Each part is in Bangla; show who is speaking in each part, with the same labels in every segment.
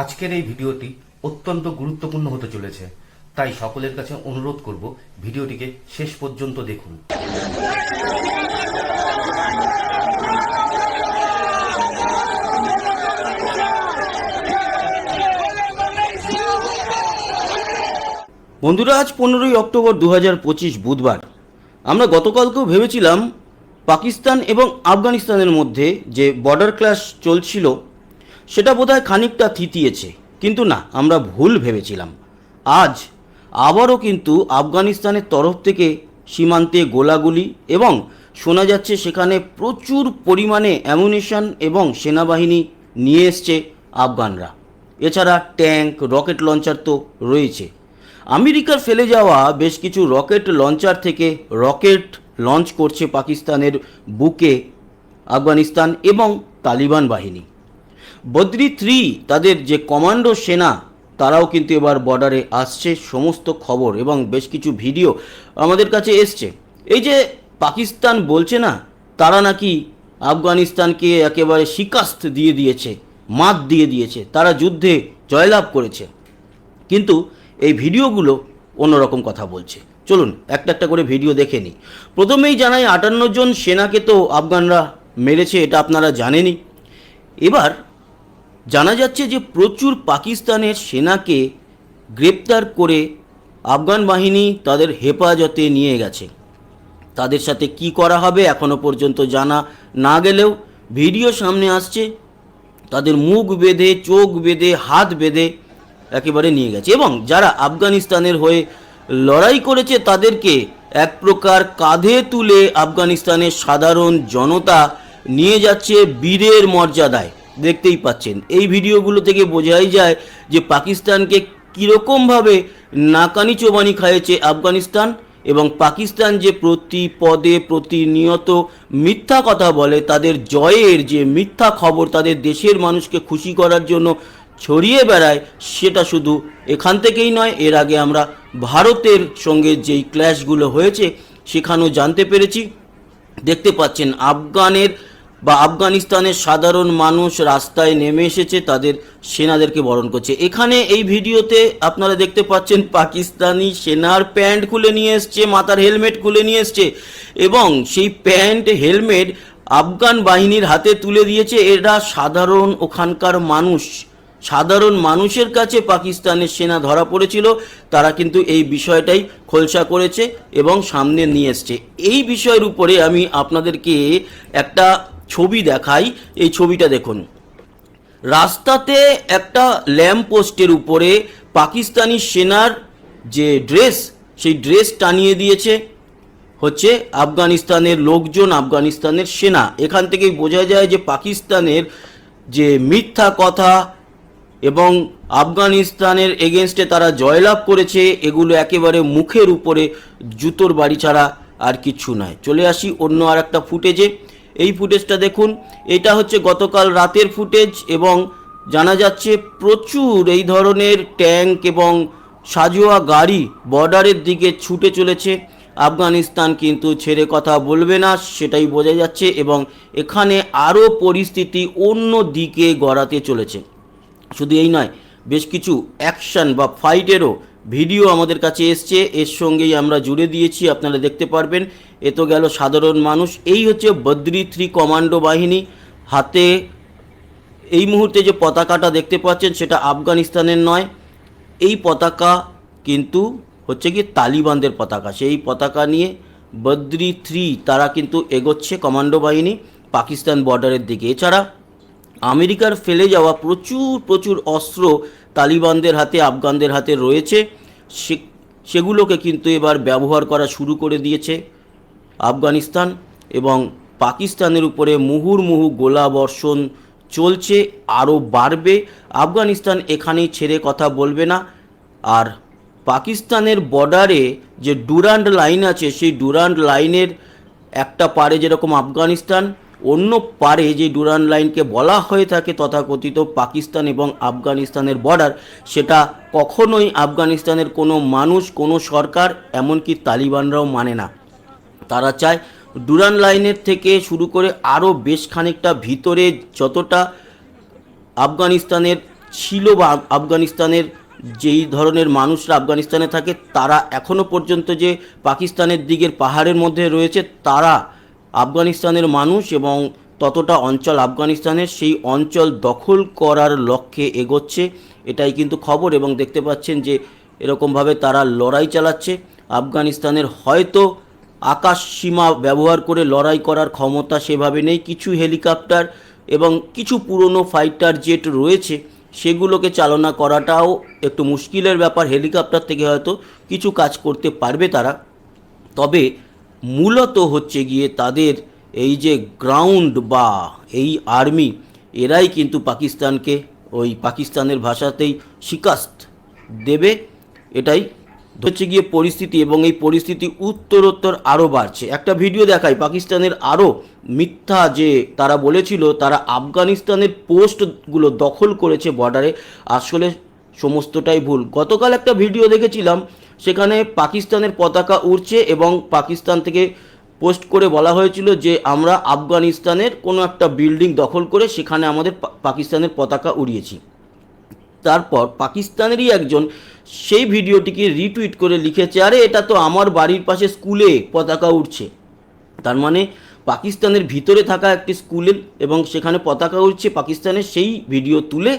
Speaker 1: আজকের এই ভিডিওটি অত্যন্ত গুরুত্বপূর্ণ হতে চলেছে, তাই সকলের কাছে অনুরোধ করব ভিডিওটিকে শেষ পর্যন্ত দেখুন। বন্ধুরা, আজ পনেরোই অক্টোবর দু বুধবার। আমরা গতকালকেও ভেবেছিলাম পাকিস্তান এবং আফগানিস্তানের মধ্যে যে বর্ডার ক্লাস চলছিল সেটা বোধহয় খানিকটা থিতিয়েছে। কিন্তু না, আমরা ভুল ভেবেছিলাম। আজ আবারও কিন্তু আফগানিস্তানের তরফ থেকে সীমান্তে গোলাগুলি এবং শোনা যাচ্ছে সেখানে প্রচুর পরিমাণে অ্যামুনিশন এবং সেনাবাহিনী নিয়ে এসছে আফগানরা। এছাড়া ট্যাঙ্ক, রকেট লঞ্চার তো রয়েছে। আমেরিকার ফেলে যাওয়া বেশ কিছু রকেট লঞ্চার থেকে রকেট লঞ্চ করছে পাকিস্তানের বুকে আফগানিস্তান এবং তালিবান বাহিনী। বদ্রি থ্রি তাদের যে কমান্ডো সেনা, তারাও কিন্তু এবার বর্ডারে আসছে, সমস্ত খবর এবং বেশ কিছু ভিডিও আমাদের কাছে এসছে। এই যে পাকিস্তান বলছে না, তারা নাকি আফগানিস্তানকে একেবারে শিকাস্ত দিয়ে দিয়েছে, মাত দিয়ে দিয়েছে, তারা যুদ্ধে জয়লাভ করেছে। কিন্তু এই ভিডিওগুলো অন্যরকম কথা বলছে। চলুন, একটা একটা করে ভিডিও দেখে নিই। প্রথমেই জানাই আটান্ন জন সেনাকে তো আফগানরা মেরেছে, এটা আপনারা জানেনই। এবার জানা যাচ্ছে যে প্রচুর পাকিস্তানের সেনাকে গ্রেপ্তার করে আফগান বাহিনী তাদের হেফাজতে নিয়ে গেছে। তাদের সাথে কি করা হবে এখনও পর্যন্ত জানা না গেলেও ভিডিও সামনে আসছে। তাদের মুখ বেঁধে, চোখ বেঁধে, হাত বেঁধে একেবারে নিয়ে গেছে এবং যারা আফগানিস্তানের হয়ে লড়াই করেছে তাদেরকে এক প্রকার কাঁধে তুলে আফগানিস্তানের সাধারণ জনতা নিয়ে যাচ্ছে বীরের মর্যাদায়। দেখতেই পাচ্ছেন। এই ভিডিওগুলো থেকে বোঝাই যায় যে পাকিস্তানকে কীরকমভাবে নাকানি চোবানি খাইয়েছে আফগানিস্তান এবং পাকিস্তান যে প্রতি পদে প্রতিনিয়ত মিথ্যা কথা বলে, তাদের জয়ের যে মিথ্যা খবর তাদের দেশের মানুষকে খুশি করার জন্য ছড়িয়ে বেড়ায়, সেটা শুধু এখান থেকেই নয়, এর আগে আমরা ভারতের সঙ্গে যেই ক্ল্যাশগুলো হয়েছে, সেখানেও জানতে পেরেছি। দেখতে পাচ্ছেন, আফগানের বা আফগানিস্তানের সাধারণ মানুষ রাস্তায় নেমে এসেছে, তাদের সেনাদেরকে বরণ করছে। এখানে এই ভিডিওতে আপনারা দেখতে পাচ্ছেন পাকিস্তানি সেনার প্যান্ট খুলে নিয়ে এসছে, মাথার হেলমেট খুলে নিয়ে এসছে এবং সেই প্যান্ট, হেলমেট আফগান বাহিনীর হাতে তুলে দিয়েছে। এরা সাধারণ ওখানকার মানুষ। সাধারণ মানুষের কাছে পাকিস্তানের সেনা ধরা পড়েছিল। তারা কিন্তু এই বিষয়টাই খোলসা করেছে এবং সামনে নিয়ে এসছে। এই বিষয়ের উপরে আমি আপনাদেরকে একটা ছবি দেখাই, এই ছবিটা দেখুন। রাস্তাতে একটা ল্যাম্প পোস্টের উপরে পাকিস্তানি সেনার যে ড্রেস, সেই ড্রেস টানিয়ে দিয়েছে, হচ্ছে আফগানিস্তানের লোকজন, আফগানিস্তানের সেনা। এখান থেকেই বোঝা যায় যে পাকিস্তানের যে মিথ্যা কথা এবং আফগানিস্তানের এগেনস্টে তারা জয়লাভ করেছে, এগুলো একেবারে মুখের উপরে জুতোর বাড়ি ছাড়া আর কিচ্ছু নয় চলে আসি অন্য আর একটা ফুটেজে। এই ফুটেজটা দেখুন। এটা হচ্ছে গতকাল রাতের ফুটেজ এবং জানা যাচ্ছে প্রচুর এই ধরনের ট্যাঙ্ক এবং সাজোয়া গাড়ি বর্ডারের দিকে ছুটে চলেছে। আফগানিস্তান কিন্তু ছেড়ে কথা বলবে না, সেটাই বোঝা যাচ্ছে এবং এখানে আরও পরিস্থিতি অন্য দিকে গড়াতে চলেছে। শুধু এই নয়, বেশ কিছু অ্যাকশন বা ফাইটেরও ভিডিও আমাদের কাছে এসছে। এর সঙ্গেই আমরা জুড়ে দিয়েছি, আপনারা দেখতে পারবেন। এ তো গেল সাধারণ মানুষ। এই হচ্ছে বদ্রি থ্রি কমান্ডো বাহিনী। হাতে এই মুহূর্তে যে পতাকাটা দেখতে পাচ্ছেন, সেটা আফগানিস্তানের নয়। এই পতাকা কিন্তু হচ্ছে কি তালিবানদের পতাকা। সেই পতাকা নিয়ে বদ্রি থ্রি তারা কিন্তু এগোচ্ছে কমান্ডো বাহিনী পাকিস্তান বর্ডারের দিকে। এছাড়া আমেরিকার ফেলে যাওয়া প্রচুর প্রচুর অস্ত্র তালিবানদের হাতে, আফগানদের হাতে রয়েছে। সে, সেগুলোকে কিন্তু এবার ব্যবহার করা শুরু করে দিয়েছে আফগানিস্তান এবং পাকিস্তানের উপরে মুহুর্মুহু গোলা বর্ষণ চলছে, আরও বাড়বে। আফগানিস্তান এখানেই ছেড়ে কথা বলবে না। আর পাকিস্তানের বর্ডারে যে ডুরান্ড লাইন আছে, সেই ডুরান্ড লাইনের একটা পারে যেরকম আফগানিস্তান অন্য পারে যে ডুরান লাইনকে বলা হয়ে থাকে তথাকথিত পাকিস্তান এবং আফগানিস্তানের বর্ডার সেটা কখনোই আফগানিস্তানের কোনো মানুষ, কোনো সরকার, এমনকি তালিবানরাও মানে না। তারা চায় ডুরান লাইনের থেকে শুরু করে আরও বেশ খানিকটা ভিতরে যতটা আফগানিস্তানের ছিল বা আফগানিস্তানের যেই ধরনের মানুষরা আফগানিস্তানে থাকে, তারা এখনও পর্যন্ত যে পাকিস্তানের দিকের পাহাড়ের মধ্যে রয়েছে, তারা আফগানিস্তানের মানুষ এবং ততটা অঞ্চল আফগানিস্তানের, সেই অঞ্চল দখল করার লক্ষ্যে এগোচ্ছে, এটাই কিন্তু খবর। এবং দেখতে পাচ্ছেন যে এরকমভাবে তারা লড়াই চালাচ্ছে। আফগানিস্তানের হয়তো আকাশ সীমা ব্যবহার করে লড়াই করার ক্ষমতা সেভাবে নেই। কিছু হেলিকপ্টার এবং কিছু পুরনো ফাইটার জেট রয়েছে, সেগুলোকে চালনা করাটাও একটু মুশকিলের ব্যাপার। হেলিকপ্টার থেকে হয়তো কিছু কাজ করতে পারবে তারা। তবে মূলত হচ্ছে গিয়ে তাদের এই যে গ্রাউন্ড বা এই আর্মি, এরাই কিন্তু পাকিস্তানকে, ওই পাকিস্তানের ভাষাতেই শিকাস্ত দেবে। এটাই হচ্ছে গিয়ে পরিস্থিতি এবং এই পরিস্থিতি উত্তরোত্তর আরও বাড়ছে। একটা ভিডিও দেখায় পাকিস্তানের আরও মিথ্যা যে তারা বলেছিল, তারা আফগানিস্তানের পোস্টগুলো দখল করেছে বর্ডারে আসলে সমস্তটাই ভুল। গতকাল একটা ভিডিও দেখেছিলাম সেখানে পাকিস্তানের পতাকা উড়ছে এবং পাকিস্তান থেকে পোস্ট করে বলা হয়েছিল যে আমরা আফগানিস্তানের কোনো একটা বিল্ডিং দখল করে সেখানে আমাদের পাকিস্তানের পতাকা উড়িয়েছি। তারপর পাকিস্তানেরই একজন সেই ভিডিওটিকে রিটুইট করে লিখেছে, আরে, এটা তো আমার বাড়ির পাশে স্কুলে পতাকা উঠছে তার মানে পাকিস্তানের ভিতরে থাকা একটি স্কুলে এবং সেখানে পতাকা উঠছে পাকিস্তানের সেই ভিডিও তুলে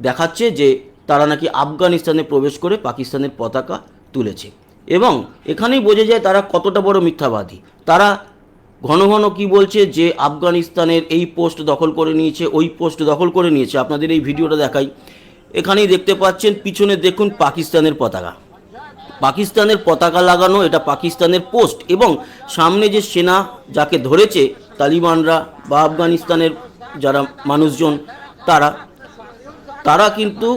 Speaker 1: দেখাচ্ছে যে তারা নাকি আফগানিস্তানে প্রবেশ করে পাকিস্তানের পতাকা তুলেছে। এবং এখানেই বোঝা যায় তারা কতটা বড় মিথ্যাবাদী। তারা ঘন ঘন কি বলছে যে আফগানিস্তানের এই পোস্ট দখল করে নিয়েছে, ওই পোস্ট দখল করে নিয়েছে। আপনাদের এই ভিডিওটা দেখাই। এখানেই দেখতে পাচ্ছেন, পিছনে দেখুন পাকিস্তানের পতাকা। পাকিস্তানের পতাকা লাগানো, এটা পাকিস্তানের পোস্ট। এবং সামনে যে সেনা যাকে ধরেছে তালিবানরা বা আফগানিস্তানের যারা মানুষজন, তারা তারা কিন্তু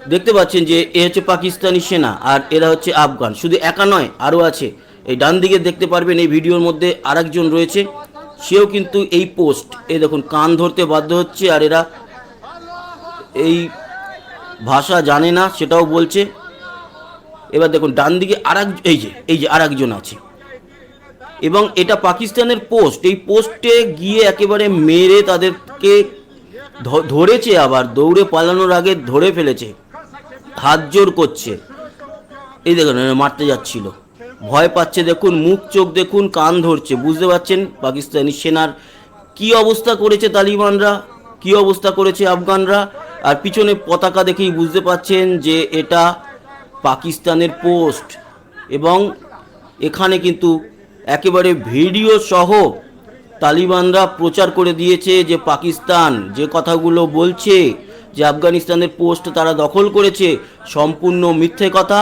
Speaker 1: দেখতে পাচ্ছেন যে এ হচ্ছে পাকিস্তানি সেনা আর এরা হচ্ছে আফগান। শুধু একা নয়, আরও আছে। এই ডান দিকে দেখতে পারবেন এই ভিডিওর মধ্যে আরেকজন রয়েছে। সেও কিন্তু এই পোস্ট, এ দেখুন, কান ধরতে বাধ্য হচ্ছে আর এরা এই ভাষা জানে না, সেটাও বলছে। এবার দেখুন, ডান দিকে আরেক, এই যে এই যে আরেকজন আছে। এবং এটা পাকিস্তানের পোস্ট, এই পোস্টে গিয়ে একেবারে মেরে তাদেরকে ধরেছে আবার, দৌড়ে পালানোর আগে ধরে ফেলেছে। হাত জোর করছে। এই দেখুন মারতে যাচ্ছিল। ভয় পাচ্ছে, দেখুন, মুখ, চোখ, দেখুন, কান ধরছে। বুঝতে পারছেন পাকিস্তানি সেনার কি অবস্থা করেছে তালিবানরা, কি অবস্থা করেছে আফগানরা? আর পিছনে পতাকা দেখেই বুঝতে পাচ্ছেন যে এটা পাকিস্তানের পোস্ট। এবং এখানে কিন্তু একেবারে ভিডিও সহ তালিবানরা প্রচার করে দিয়েছে যে পাকিস্তান যে কথাগুলো বলছে যে আফগানিস্তানের পোস্ট তারা দখল করেছে, সম্পূর্ণ মিথ্যে কথা।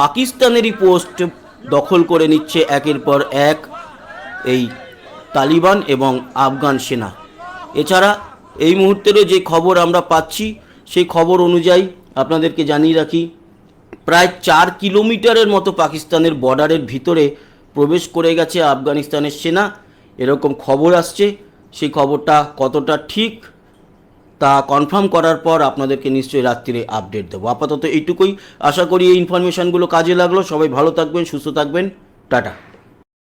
Speaker 1: পাকিস্তানেরই পোস্ট দখল করে নিচ্ছে একের পর এক এই তালিবান এবং আফগান সেনা। এছাড়া এই মুহূর্তেরও যে খবর আমরা পাচ্ছি, সেই খবর অনুযায়ী আপনাদেরকে জানিয়ে রাখি, প্রায় চার কিলোমিটারের মতো পাকিস্তানের বর্ডারের ভিতরে প্রবেশ করে গেছে আফগানিস্তানের সেনা। এরকম খবর আসছে, সেই খবরটা কতটা ঠিক তা কনফার্ম করার পর আপনাদেরকে নিশ্চয়ই রাত্রিরে আপডেট দেবো। আপাতত এইটুকুই। আশা করি এই ইনফরমেশানগুলো কাজে লাগল। সবাই ভালো থাকবেন, সুস্থ থাকবেন। টাটা।